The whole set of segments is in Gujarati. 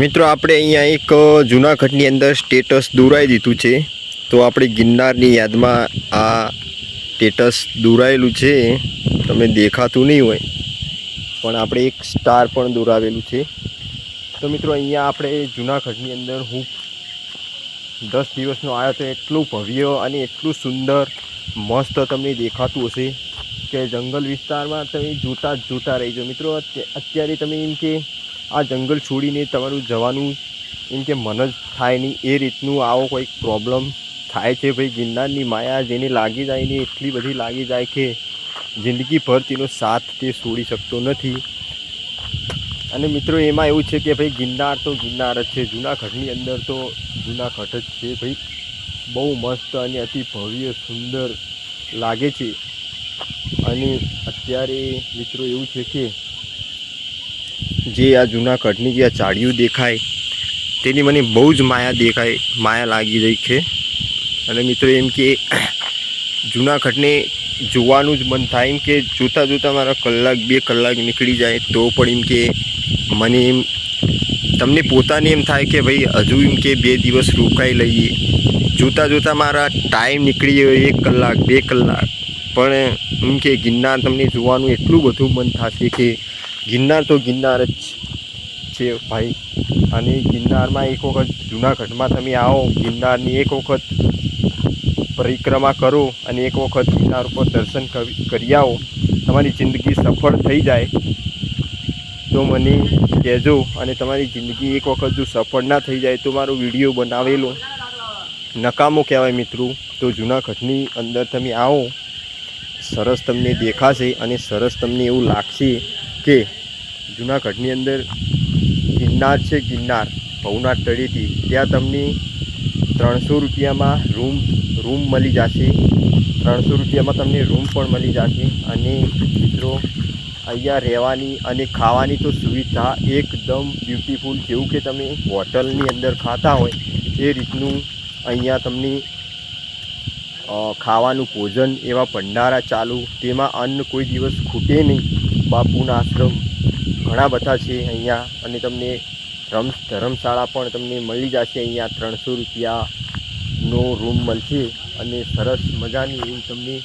મિત્રો, આપણે અહીંયા એક જૂનાગઢની અંદર સ્ટેટસ દોરાઈ દીધું છે. તો આપણે ગિરનારની યાદમાં આ સ્ટેટસ દોરાયેલું છે. તમે દેખાતું નહીં હોય, પણ આપણે એક સ્ટાર પણ દોરાવેલું છે. તો મિત્રો, અહીંયા આપણે જૂનાગઢની અંદર હું દસ દિવસનો આવ્યો તો એટલું ભવ્ય અને એટલું સુંદર, મસ્ત તમને દેખાતું હશે કે જંગલ વિસ્તારમાં તમે જોતા જ જોતા રહીજો મિત્રો. અત્યારે તમે એમ કે આ જંગલ છોડીને તમારું જવાનું એમ કે મન જ થાય નહીં. એ રીતનું આવો કોઈક પ્રોબ્લેમ થાય છે ભાઈ. ગિરનારની માયા જેને લાગી જાય ને એટલી બધી લાગી જાય કે જિંદગીભર તેનો સાથ તે છોડી શકતો નથી. અને મિત્રો, એમાં એવું છે કે ભાઈ, ગિરનાર તો ગિરનાર જ છે. જૂનાગઢની અંદર તો જૂનાગઢ જ છે ભાઈ. બહુ મસ્ત અને અતિ ભવ્ય, સુંદર લાગે છે. અને અત્યારે મિત્રો એવું છે કે જે આ જૂનાગઢની જે આ ઝાડિયું દેખાય, તેની મને બહુ જ માયા દેખાય, માયા લાગી રહી છે. અને મિત્રો એમ કે જૂનાગઢને જોવાનું જ મન થાય એમ કે જોતાં જોતાં મારા કલાક બે કલાક નીકળી જાય, તો પણ એમ કે મને એમ તમને પોતાને એમ થાય કે ભાઈ હજુ એમ કે બે દિવસ રોકાઈ લઈએ. જોતાં જોતાં મારા ટાઈમ નીકળી ગયો એક કલાક, બે કલાક. પણ એમ કે ગિરનાર તમને જોવાનું એટલું બધું મન થશે કે ગિરનાર તો ગિરનાર જ છે ભાઈ. અને ગિરનારમાં એક વખત જૂનાગઢમાં તમે આવો, ગિરનારની એક વખત પરિક્રમા કરો અને એક વખત ગિરનાર ઉપર દર્શન કરી આવો. તમારી જિંદગી સફળ થઈ જાય. તો મને કહેજો અને તમારી જિંદગી એક વખત જો સફળ ના થઈ જાય તો મારો વીડિયો બનાવેલો. નકામો કહેવાય મિત્રો. તો જૂનાગઢની અંદર તમે આવો. સરસ તમને દેખાશે અને સરસ તમને એવું લાગશે કે જૂનાગઢની અંદર ગિરનાર છે ગિરનાર, ભવનાથ તળેટી, ત્યાં તમને ત્રણસો રૂપિયામાં રૂમ રૂમ મળી જશે. ત્રણસો રૂપિયામાં તમને રૂમ પણ મળી જશે. અને મિત્રો, અહીંયા રહેવાની અને ખાવાની તો સુવિધા એકદમ બ્યુટીફુલ જેવું કે તમે હોટલની અંદર ખાતા હોય, એ રીતનું અહીંયા તમને ખાવાનું ભોજન એવા ભંડારા ચાલુ, તેમાં અન્ન કોઈ દિવસ ખૂટે નહીં. બાપુના આશ્રમ ઘણા બધા છે અહીંયા અને તમને રમ ધર્મશાળા પણ તમને મળી જશે અહીંયા ત્રણસો રૂપિયાનો રૂમ મળશે અને સરસ મજાની એવું તમને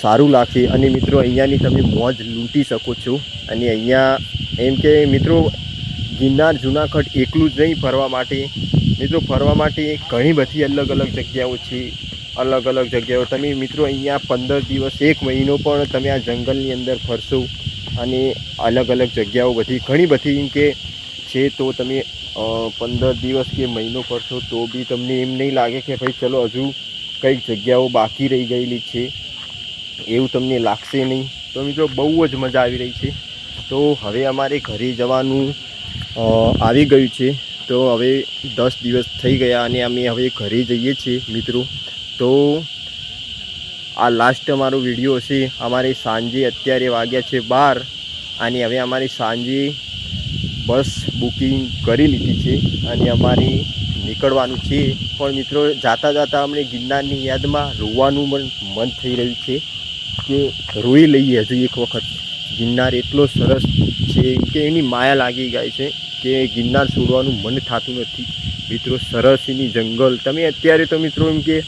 સારું લાગશે. અને મિત્રો અહીંયાની તમે મોજ લૂંટી શકો છો. અને અહીંયા એમ કે મિત્રો ગિરનાર જુનાગઢ એકલું જ નહીં, ફરવા માટે. મિત્રો ફરવા માટે ઘણી બધી અલગ અલગ જગ્યાઓ છે. અલગ અલગ જગ્યાઓ. તમે મિત્રો અહીંયા પંદર દિવસ, એક મહિનો પણ તમે આ જંગલની અંદર ફરશો અને અલગ અલગ જગ્યાઓ બધી. ઘણી બધી એમ કે છે તો તમે પંદર દિવસ કે મહિનો ફરશો તો બી તમને એમ નહીં લાગે કે ભાઈ ચલો હજુ કંઈક જગ્યાઓ બાકી રહી ગયેલી છે. એવું તમને લાગશે નહીં. તો મિત્રો બહુ જ મજા આવી રહી છે. તો હવે અમારે ઘરે જવાનું આવી ગયું છે. તો હવે દસ દિવસ થઈ ગયા અને અમે હવે ઘરે જઈએ છીએ મિત્રો. તો આ લાસ્ટ અમારો વીડિયો હશે. અમારે સાંજે અત્યારે વાગ્યા છે બાર અને હવે અમારે સાંજે બસ બુકિંગ કરી લીધી છે અને અમારે નીકળવાનું છે. પણ મિત્રો, જાતા જાતા અમને ગિરનારની યાદમાં રોવાનું પણ મન થઈ રહ્યું છે કે રોઈ લઈએ હજુ એક વખત. ગિરનાર એટલો સરસ છે કે એની માયા લાગી ગઈ છે કે ગિરનાર છોડવાનું મન થતું નથી. મિત્રો, સરસ એની જંગલ. તમે અત્યારે તો મિત્રો એમ કે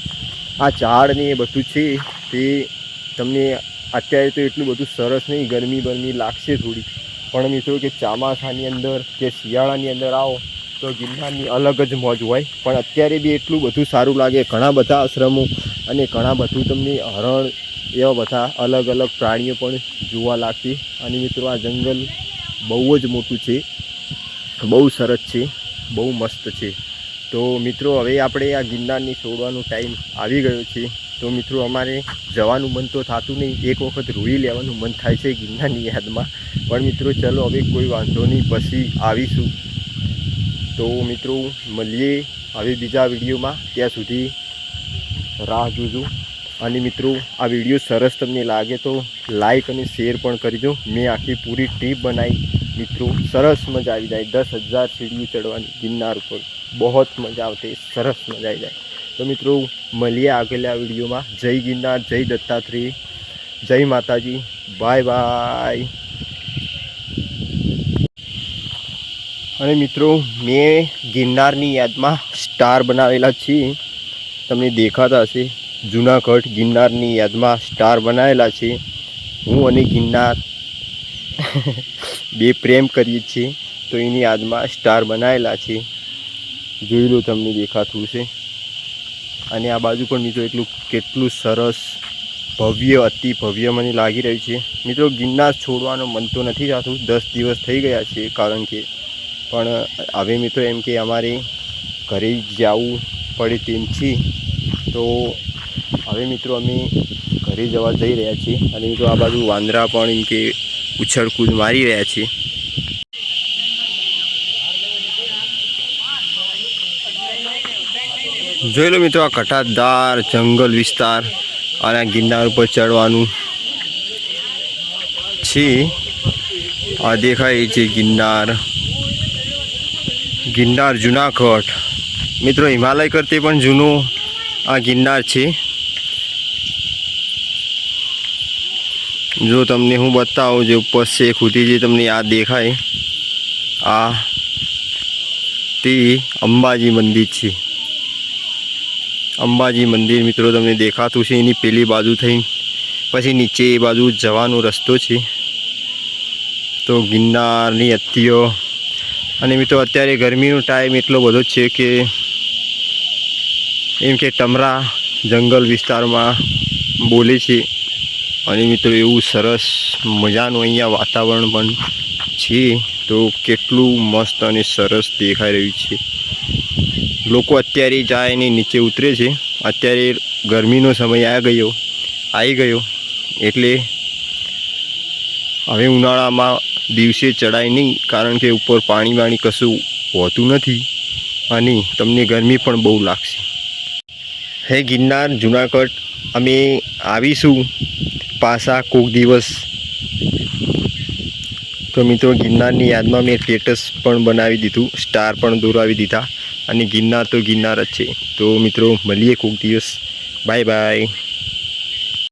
આ ઝાડ ને એ બધું છે તે તમને અત્યારે તો એટલું બધું સરસ નહીં, ગરમી બરમી લાગશે થોડી પણ મિત્રો કે ચોમાસાની અંદર કે શિયાળાની અંદર આવો તો ગિરનારની અલગ જ મોજ હોય. પણ અત્યારે બી એટલું બધું સારું લાગે. ઘણા બધા આશ્રમો અને ઘણા બધું તમને હરણ એવા બધા અલગ અલગ પ્રાણીઓ પણ જોવા લાગશે. અને મિત્રો આ જંગલ બહુ જ મોટું છે. બહુ સરસ છે. બહુ મસ્ત છે. તો મિત્રો, હવે આપણે આ ગિરનારની છોડવાનો ટાઈમ આવી ગયો છે. તો મિત્રો, અમારે જવાનું મન તો થતું નહીં. એક વખત રોઈ લેવાનું મન થાય છે ગિરનારની યાદમાં. પણ મિત્રો, ચલો હવે કોઈ વાંધો નહીં, પછી આવીશું. તો મિત્રો, મળીએ હવે બીજા વિડીયોમાં. ત્યાં સુધી રાહ જોજો. અને મિત્રો, આ વીડિયો સરસ તમને લાગે તો લાઈક અને શેર પણ કરજો. મેં આખી પૂરી ટીપ બનાવી. મિત્રો, સરસ મજા આવી જાય. દસ હજાર સીડીઓ ચડવાની ગિરનાર ઉપર. બહોત મજા આવતી, સરસ મજા આવી જાય. તો મિત્રો, મળીએ આગળના વિડીયોમાં. જય ગિરનાર, જય દત્તાત્રેય, જય માતાજી. Bye bye. અને મિત્રો, મેં ગિરનારની યાદમાં સ્ટાર બનાવેલા છે તમને દેખાતા હશે, જૂનાગઢ ગિરનારની યાદમાં સ્ટાર બનાવેલા છે હું અને ગિરનાર બે પ્રેમ કરીએ છીએ. તો એની યાદમાં સ્ટાર બનાવેલા છે જોઈ લો તમને દેખાતું છે અને આ બાજુ પણ મિત્રો એટલું કેટલું સરસ ભવ્ય, અતિ ભવ્ય મને લાગી રહ્યું છે. મિત્રો ગિરનાર છોડવાનું મન તો નથી થતું. દસ દિવસ થઈ ગયા છે કારણ કે. પણ હવે મિત્રો એમ કે અમારે ઘરે જવું પડે તેમ છે તો હવે મિત્રો અમે ઘરે જવા જઈ રહ્યા છીએ. અને મિત્રો આ બાજુ વાંદરા પણ એમ કે ઉછળકૂદ મારી રહ્યા છે. જોઈ લો મિત્રો, આ કટાદાર જંગલ વિસ્તાર અને આ ગિરનાર ઉપર ચડવાનું છે. આ દેખાય છે ગિરનાર. ગિરનાર જુનાગઢ. મિત્રો, હિમાલય કરતી પણ જૂનું આ ગિરનાર છે. જો તમને હું બતાવું જે ઉપર છે ખુદી જે તમને આ દેખાય, આ તે અંબાજી મંદિર છે. અંબાજી મંદિર મિત્રો તમને દેખાતું છે, એની પેલી બાજુ થઈ પછી નીચે એ બાજુ જવાનો રસ્તો છે. તો ગિરનારની અત્તીઓ અને મિત્રો અત્યારે ગરમીનો ટાઈમ એટલો બધો છે કે એમ કે ટમરા જંગલ વિસ્તારમાં બોલે છે. અને મિત્રો એવું સરસ મજાનું અહીંયા વાતાવરણ પણ છે. તો કેટલું મસ્ત અને સરસ દેખાઈ રહ્યું છે. લોકો અત્યારે જાય ને નીચે ઉતરે છે. અત્યારે ગરમીનો સમય આ ગયો આવી ગયો. એટલે હવે ઉનાળામાં દિવસે ચડાય નહીં, કારણ કે ઉપર પાણી વાણી કશું હોતું નથી અને તમને ગરમી પણ બહુ લાગશે. હે ગિરનાર, જુનાગઢ, અમે આવીશું પાછા કોક દિવસ. તો મિત્રો, ગિરનારની યાદમાં મેં સ્ટેટસ પણ બનાવી દીધું સ્ટાર પણ દોરાવી દીધા. અને ગિરનાર તો ગિરનાર જ છે. તો મિત્રો મળીએ કોઈક દિવસ. Bye bye.